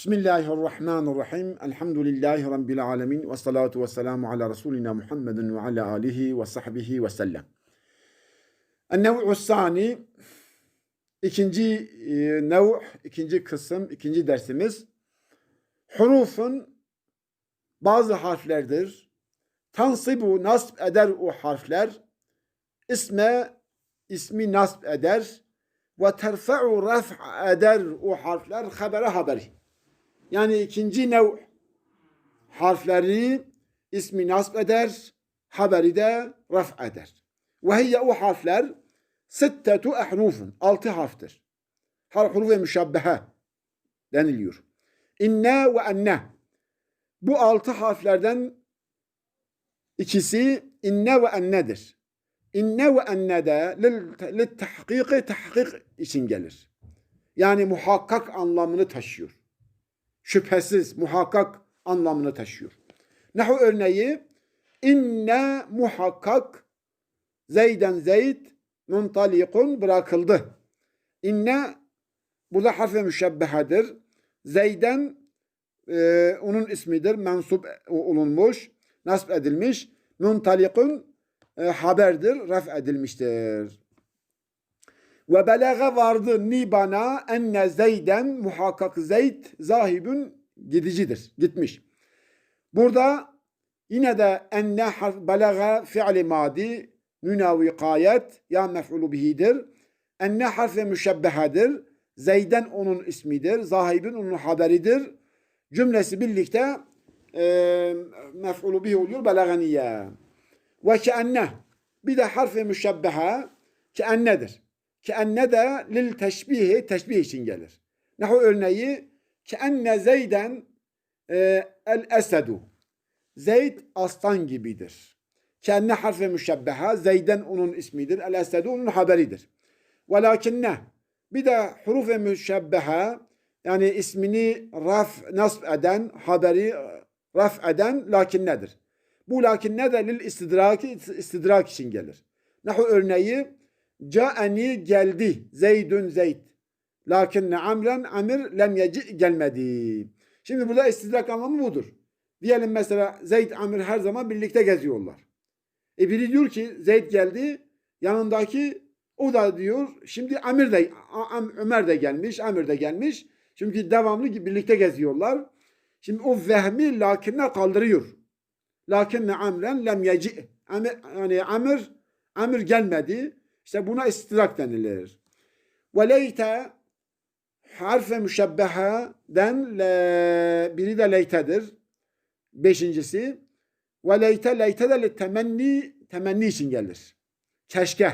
Bismillahirrahmanirrahim. Elhamdülillahi Rabbil alemin. Ve salatu ve selamu ala Resulina Muhammedin ve ala alihi ve sahbihi ve sellem. Ennev'u sani ikinci e, nev, ikinci kısım, ikinci dersimiz hurufun bazı harflerdir. Tansibu nasb eder o harfler. İsme ismi nasb eder ve terfe'u ref eder o harfler habere haberi. Yani ikinci nev harfleri ismi nasb eder, haberi de raf eder. Ve hiye o harfler sittetu ehrufun, altı harftir. Har huruf ve müşabbehe deniliyor. İnne ve enne. Bu altı harflerden ikisi inne ve ennedir. İnne ve enne de lil tahkiki tahkik için gelir. Yani muhakkak anlamını taşıyor şüphesiz, muhakkak anlamını taşıyor. Nahu örneği inne muhakkak zeyden zeyd muntalikun bırakıldı. İnne burada harf-i müşebbehedir. Zeyden e, onun ismidir. Mensup olunmuş, nasb edilmiş. Muntalikun e, haberdir, raf edilmiştir. Ve belage vardı ni bana enne zeyden muhakkak zeyd zahibün gidicidir. Gitmiş. Burada yine de enne harf belaga fi'li madi nünavi gayet ya mef'ulu bihidir. Enne harfi müşebbehedir. Zeyden onun ismidir. Zahibin onun haberidir. Cümlesi birlikte e, mef'ulu bihi oluyor belaganiye. Ve ki enne bir de harfi müşebbehe ki ennedir. Ki enne de lil teşbihi teşbih için gelir. Nahu örneği ki enne zeyden e, el esedu. Zeyd aslan gibidir. Ki enne harfi müşebbeha zeyden onun ismidir. El esedu onun haberidir. Velakinne bir de huruf-i müşebbeha yani ismini raf nasb eden haberi raf eden lakin nedir? Bu lakin ne de lil istidraki istidrak için gelir. Nahu örneği Ca'eni geldi. Zeydün Zeyd. Lakinne amren amir lem yeci gelmedi. Şimdi burada istidrak anlamı budur. Diyelim mesela Zeyd amir her zaman birlikte geziyorlar. E biri diyor ki Zeyd geldi. Yanındaki o da diyor şimdi amir de Ömer de gelmiş, amir de gelmiş. Çünkü devamlı birlikte geziyorlar. Şimdi o vehmi lakinne kaldırıyor. Lakinne amren lem yeci. Amir, yani amir amir gelmedi. İşte buna istidrak denilir. Ve leyte harfe müşebbeheden le, biri de leytedir. Beşincisi ve leyte leyte de temenni temenni için gelir. Keşke.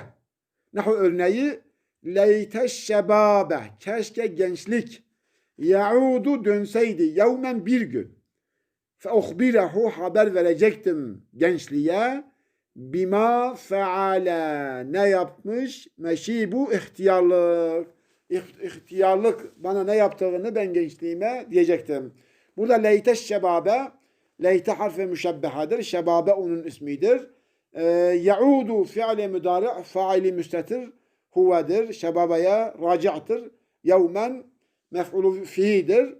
Nahu örneği leyte şebabe keşke gençlik yaudu dönseydi yevmen bir gün fe haber verecektim gençliğe bima feale ne yapmış? Meşibu ihtiyarlık. İhtiyarlık bana ne yaptığını ben gençliğime diyecektim. Burada leyte şebabe leyte harfi müşebbehadır. Şebabe onun ismidir. E, yaudu fi'li müdari faili müstetir huvedir. Şebabeye raci'tır. Yevmen mef'ulu fihidir.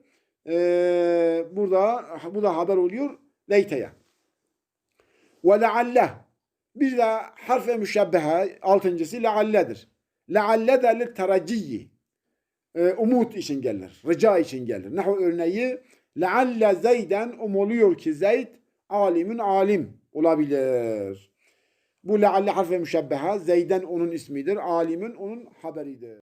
E, burada bu da haber oluyor leyteye. Ve leallah bir de harf-i müşebbehe altıncısı lealledir. Lealle de lir teraciyyi. E, umut için gelir. Rica için gelir. Nahu örneği lealle zeyden umuluyor ki zeyd alimin alim olabilir. Bu lealle harf-i müşebbehe zeyden onun ismidir. Alimin onun haberidir.